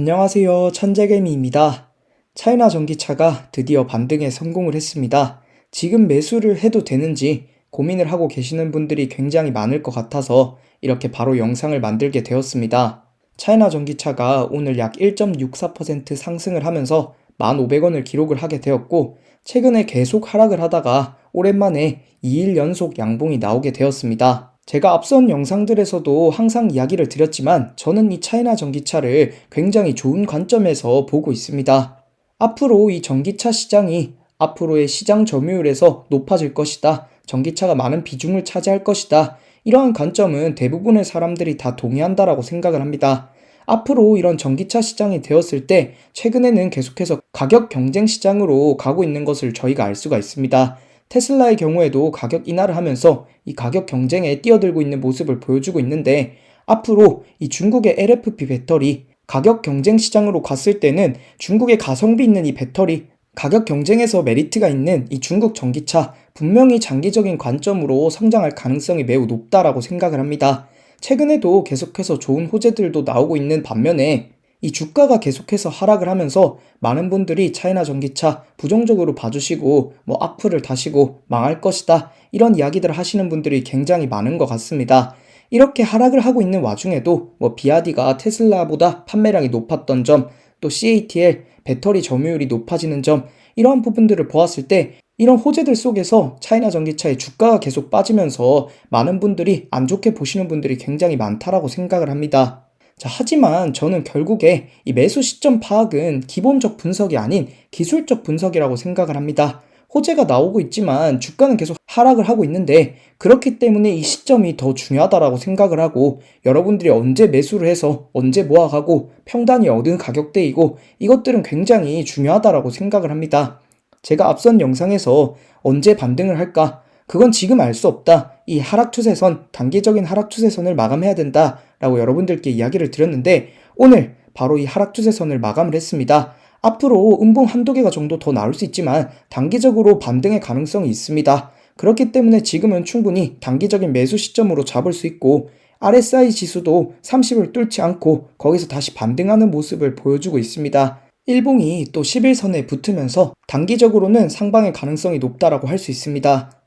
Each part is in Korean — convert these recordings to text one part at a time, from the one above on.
안녕하세요. 천재개미입니다. 차이나 전기차가 드디어 반등에 성공을 했습니다. 지금 매수를 해도 되는지 고민을 하고 계시는 분들이 굉장히 많을 것 같아서 이렇게 바로 영상을 만들게 되었습니다. 차이나 전기차가 오늘 약 1.64% 상승을 하면서 1,500원을 기록을 하게 되었고, 최근에 계속 하락을 하다가 오랜만에 2일 연속 양봉이 나오게 되었습니다. 제가 앞선 영상들에서도 항상 이야기를 드렸지만 저는 이 차이나 전기차를 굉장히 좋은 관점에서 보고 있습니다. 앞으로 이 전기차 시장이 앞으로의 시장 점유율에서 높아질 것이다. 전기차가 많은 비중을 차지할 것이다. 이러한 관점은 대부분의 사람들이 다 동의한다라고 생각을 합니다. 앞으로 이런 전기차 시장이 되었을 때 최근에는 계속해서 가격 경쟁 시장으로 가고 있는 것을 저희가 알 수가 있습니다. 테슬라의 경우에도 가격 인하를 하면서 이 가격 경쟁에 뛰어들고 있는 모습을 보여주고 있는데 앞으로 이 중국의 LFP 배터리 가격 경쟁 시장으로 갔을 때는 중국의 가성비 있는 이 배터리 가격 경쟁에서 메리트가 있는 이 중국 전기차 분명히 장기적인 관점으로 성장할 가능성이 매우 높다라고 생각을 합니다. 최근에도 계속해서 좋은 호재들도 나오고 있는 반면에 이 주가가 계속해서 하락을 하면서 많은 분들이 차이나 전기차 부정적으로 봐주시고 뭐 악플을 다시고 망할 것이다 이런 이야기들을 하시는 분들이 굉장히 많은 것 같습니다. 이렇게 하락을 하고 있는 와중에도 뭐 비아디가 테슬라보다 판매량이 높았던 점, 또 CATL 배터리 점유율이 높아지는 점 이러한 부분들을 보았을 때 이런 호재들 속에서 차이나 전기차의 주가가 계속 빠지면서 많은 분들이 안 좋게 보시는 분들이 굉장히 많다라고 생각을 합니다. 자, 하지만 저는 결국에 이 매수 시점 파악은 기본적 분석이 아닌 기술적 분석이라고 생각을 합니다. 호재가 나오고 있지만 주가는 계속 하락을 하고 있는데 그렇기 때문에 이 시점이 더 중요하다라고 생각을 하고 여러분들이 언제 매수를 해서 언제 모아가고 평단이 얻은 가격대이고 이것들은 굉장히 중요하다라고 생각을 합니다. 제가 앞선 영상에서 언제 반등을 할까? 그건 지금 알 수 없다. 이 하락 추세선, 단기적인 하락 추세선을 마감해야 된다. 라고 여러분들께 이야기를 드렸는데 오늘 바로 이 하락 추세선을 마감을 했습니다. 앞으로 음봉 한두 개가 정도 더 나올 수 있지만 단기적으로 반등의 가능성이 있습니다. 그렇기 때문에 지금은 충분히 단기적인 매수 시점으로 잡을 수 있고 RSI 지수도 30을 뚫지 않고 거기서 다시 반등하는 모습을 보여주고 있습니다. 일봉이 또 11선에 붙으면서 단기적으로는 상방의 가능성이 높다라고 할 수 있습니다.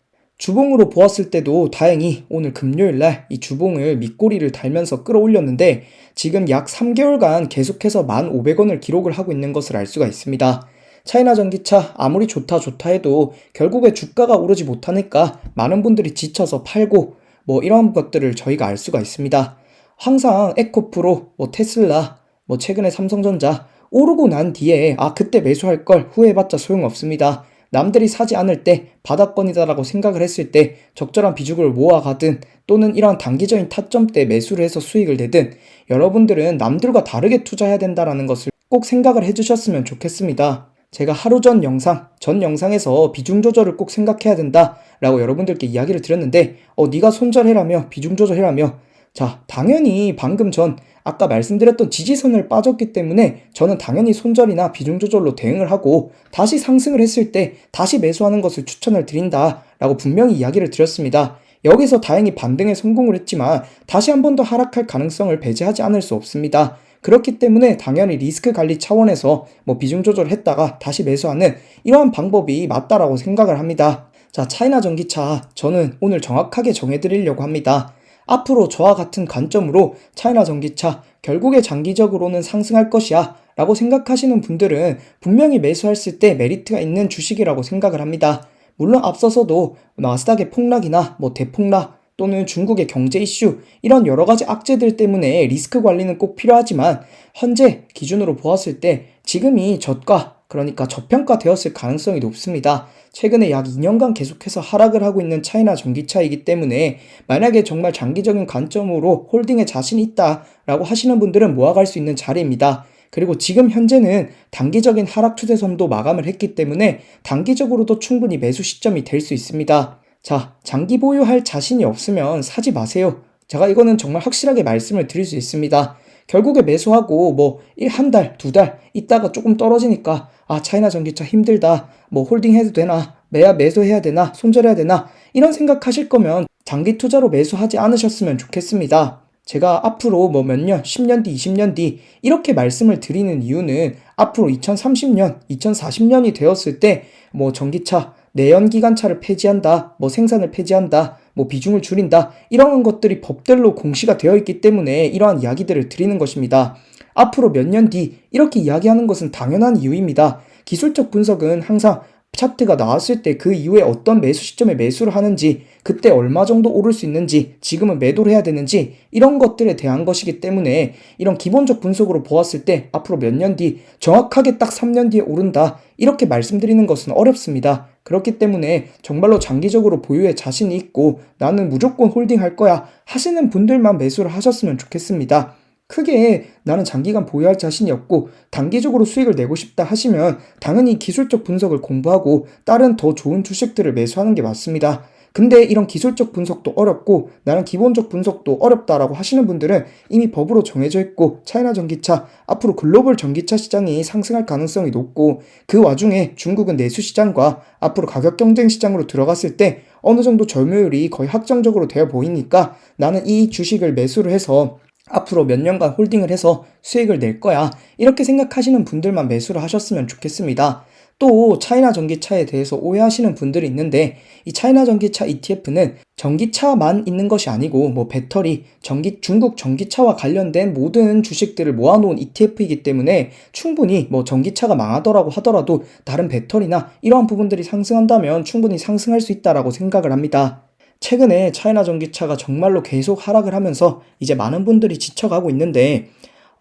주봉으로 보았을 때도 다행히 오늘 금요일 날 이 주봉을 밑꼬리를 달면서 끌어올렸는데 지금 약 3개월간 계속해서 1,500원을 기록을 하고 있는 것을 알 수가 있습니다. 차이나 전기차 아무리 좋다 좋다 해도 결국에 주가가 오르지 못하니까 많은 분들이 지쳐서 팔고 뭐 이러한 것들을 저희가 알 수가 있습니다. 항상 에코프로, 뭐 테슬라, 뭐 최근에 삼성전자 오르고 난 뒤에 아 그때 매수할 걸 후회해봤자 소용없습니다. 남들이 사지 않을 때 바닥권이다라고 생각을 했을 때 적절한 비중을 모아가든 또는 이러한 단기적인 타점 때 매수를 해서 수익을 내든 여러분들은 남들과 다르게 투자해야 된다라는 것을 꼭 생각을 해주셨으면 좋겠습니다. 제가 하루 전 영상, 전 영상에서 비중 조절을 꼭 생각해야 된다라고 여러분들께 이야기를 드렸는데 어 네가 손절해라며 비중 조절해라며 자 당연히 방금 전 아까 말씀드렸던 지지선을 빠졌기 때문에 저는 당연히 손절이나 비중 조절로 대응을 하고 다시 상승을 했을 때 다시 매수하는 것을 추천을 드린다 라고 분명히 이야기를 드렸습니다. 여기서 다행히 반등에 성공을 했지만 다시 한 번 더 하락할 가능성을 배제하지 않을 수 없습니다. 그렇기 때문에 당연히 리스크 관리 차원에서 뭐 비중 조절을 했다가 다시 매수하는 이러한 방법이 맞다라고 생각을 합니다. 자, 차이나 전기차 저는 오늘 정확하게 정해드리려고 합니다. 앞으로 저와 같은 관점으로 차이나 전기차 결국에 장기적으로는 상승할 것이야 라고 생각하시는 분들은 분명히 매수했을 때 메리트가 있는 주식이라고 생각을 합니다. 물론 앞서서도 나스닥의 폭락이나 뭐 대폭락 또는 중국의 경제 이슈 이런 여러 가지 악재들 때문에 리스크 관리는 꼭 필요하지만 현재 기준으로 보았을 때 지금이 저가 그러니까 저평가되었을 가능성이 높습니다. 최근에 약 2년간 계속해서 하락을 하고 있는 차이나 전기차이기 때문에 만약에 정말 장기적인 관점으로 홀딩에 자신이 있다라고 하시는 분들은 모아갈 수 있는 자리입니다. 그리고 지금 현재는 단기적인 하락 추세선도 마감을 했기 때문에 단기적으로도 충분히 매수 시점이 될 수 있습니다. 자, 장기 보유할 자신이 없으면 사지 마세요. 제가 이거는 정말 확실하게 말씀을 드릴 수 있습니다. 결국에 매수하고 뭐 한 달, 두 달 있다가 조금 떨어지니까 아, 차이나 전기차 힘들다. 뭐 홀딩 해도 되나? 매야 매수해야 되나? 손절해야 되나? 이런 생각하실 거면 장기 투자로 매수하지 않으셨으면 좋겠습니다. 제가 앞으로 뭐 몇 년, 10년 뒤, 20년 뒤 이렇게 말씀을 드리는 이유는 앞으로 2030년, 2040년이 되었을 때 뭐 전기차, 내연 기관차를 폐지한다, 뭐 생산을 폐지한다, 뭐 비중을 줄인다 이런 것들이 법들로 공시가 되어 있기 때문에 이러한 이야기들을 드리는 것입니다. 앞으로 몇 년 뒤 이렇게 이야기하는 것은 당연한 이유입니다. 기술적 분석은 항상 차트가 나왔을 때 그 이후에 어떤 매수 시점에 매수를 하는지, 그때 얼마 정도 오를 수 있는지, 지금은 매도를 해야 되는지, 이런 것들에 대한 것이기 때문에 이런 기본적 분석으로 보았을 때 앞으로 몇 년 뒤, 정확하게 딱 3년 뒤에 오른다, 이렇게 말씀드리는 것은 어렵습니다. 그렇기 때문에 정말로 장기적으로 보유에 자신이 있고 나는 무조건 홀딩 할 거야 하시는 분들만 매수를 하셨으면 좋겠습니다. 크게 나는 장기간 보유할 자신이 없고 단기적으로 수익을 내고 싶다 하시면 당연히 기술적 분석을 공부하고 다른 더 좋은 주식들을 매수하는 게 맞습니다. 근데 이런 기술적 분석도 어렵고 나는 기본적 분석도 어렵다라고 하시는 분들은 이미 법으로 정해져 있고 차이나 전기차 앞으로 글로벌 전기차 시장이 상승할 가능성이 높고 그 와중에 중국은 내수 시장과 앞으로 가격 경쟁 시장으로 들어갔을 때 어느 정도 점유율이 거의 확정적으로 되어 보이니까 나는 이 주식을 매수를 해서 앞으로 몇 년간 홀딩을 해서 수익을 낼 거야. 이렇게 생각하시는 분들만 매수를 하셨으면 좋겠습니다. 또 차이나 전기차에 대해서 오해하시는 분들이 있는데 이 차이나 전기차 ETF는 전기차만 있는 것이 아니고 뭐 배터리, 전기 중국 전기차와 관련된 모든 주식들을 모아놓은 ETF이기 때문에 충분히 뭐 전기차가 망하더라고 하더라도 다른 배터리나 이러한 부분들이 상승한다면 충분히 상승할 수 있다라고 생각을 합니다. 최근에 차이나 전기차가 정말로 계속 하락을 하면서 이제 많은 분들이 지쳐가고 있는데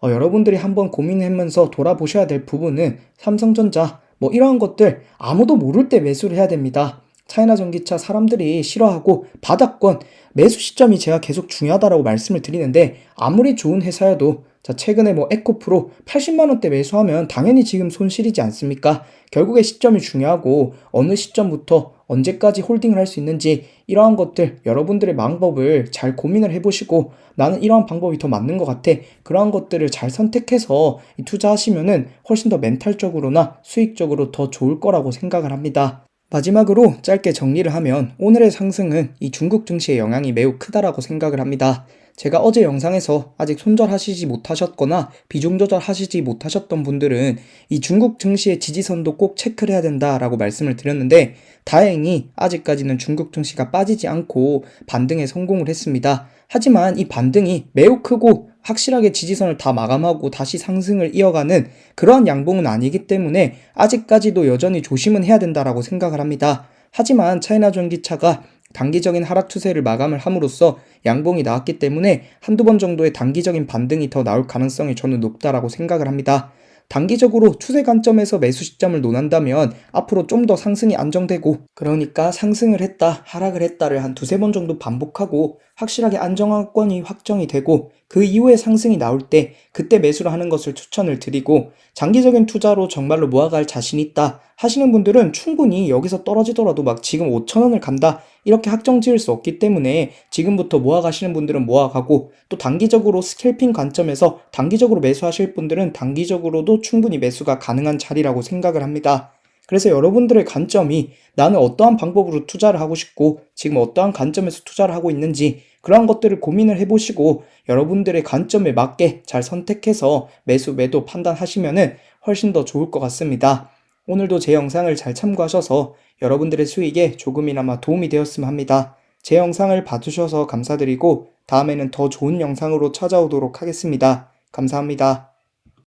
어, 여러분들이 한번 고민하면서 돌아보셔야 될 부분은 삼성전자 뭐 이러한 것들 아무도 모를 때 매수를 해야 됩니다. 차이나 전기차 사람들이 싫어하고 바닥권 매수 시점이 제가 계속 중요하다라고 말씀을 드리는데 아무리 좋은 회사여도 자 최근에 뭐 에코프로 80만 원대 매수하면 당연히 지금 손실이지 않습니까? 결국에 시점이 중요하고 어느 시점부터 언제까지 홀딩을 할 수 있는지 이러한 것들 여러분들의 방법을 잘 고민을 해보시고 나는 이러한 방법이 더 맞는 것 같아 그러한 것들을 잘 선택해서 투자하시면은 훨씬 더 멘탈적으로나 수익적으로 더 좋을 거라고 생각을 합니다. 마지막으로 짧게 정리를 하면 오늘의 상승은 이 중국 증시의 영향이 매우 크다라고 생각을 합니다. 제가 어제 영상에서 아직 손절하시지 못하셨거나 비중 조절하시지 못하셨던 분들은 이 중국 증시의 지지선도 꼭 체크를 해야 된다라고 말씀을 드렸는데 다행히 아직까지는 중국 증시가 빠지지 않고 반등에 성공을 했습니다. 하지만 이 반등이 매우 크고 확실하게 지지선을 다 마감하고 다시 상승을 이어가는 그러한 양봉은 아니기 때문에 아직까지도 여전히 조심은 해야 된다라고 생각을 합니다. 하지만 차이나 전기차가 단기적인 하락 추세를 마감을 함으로써 양봉이 나왔기 때문에 한두 번 정도의 단기적인 반등이 더 나올 가능성이 저는 높다라고 생각을 합니다. 단기적으로 추세 관점에서 매수 시점을 논한다면 앞으로 좀 더 상승이 안정되고 그러니까 상승을 했다 하락을 했다를 한 두세 번 정도 반복하고 확실하게 안정화권이 확정이 되고 그 이후에 상승이 나올 때 그때 매수를 하는 것을 추천을 드리고 장기적인 투자로 정말로 모아갈 자신 있다 하시는 분들은 충분히 여기서 떨어지더라도 막 지금 5천원을 간다 이렇게 확정 지을 수 없기 때문에 지금부터 모아가시는 분들은 모아가고 또 단기적으로 스캘핑 관점에서 단기적으로 매수하실 분들은 단기적으로도 충분히 매수가 가능한 자리라고 생각을 합니다. 그래서 여러분들의 관점이 나는 어떠한 방법으로 투자를 하고 싶고 지금 어떠한 관점에서 투자를 하고 있는지 그러한 것들을 고민을 해보시고 여러분들의 관점에 맞게 잘 선택해서 매수 매도 판단하시면은 훨씬 더 좋을 것 같습니다. 오늘도 제 영상을 잘 참고하셔서 여러분들의 수익에 조금이나마 도움이 되었으면 합니다. 제 영상을 봐주셔서 감사드리고 다음에는 더 좋은 영상으로 찾아오도록 하겠습니다. 감사합니다.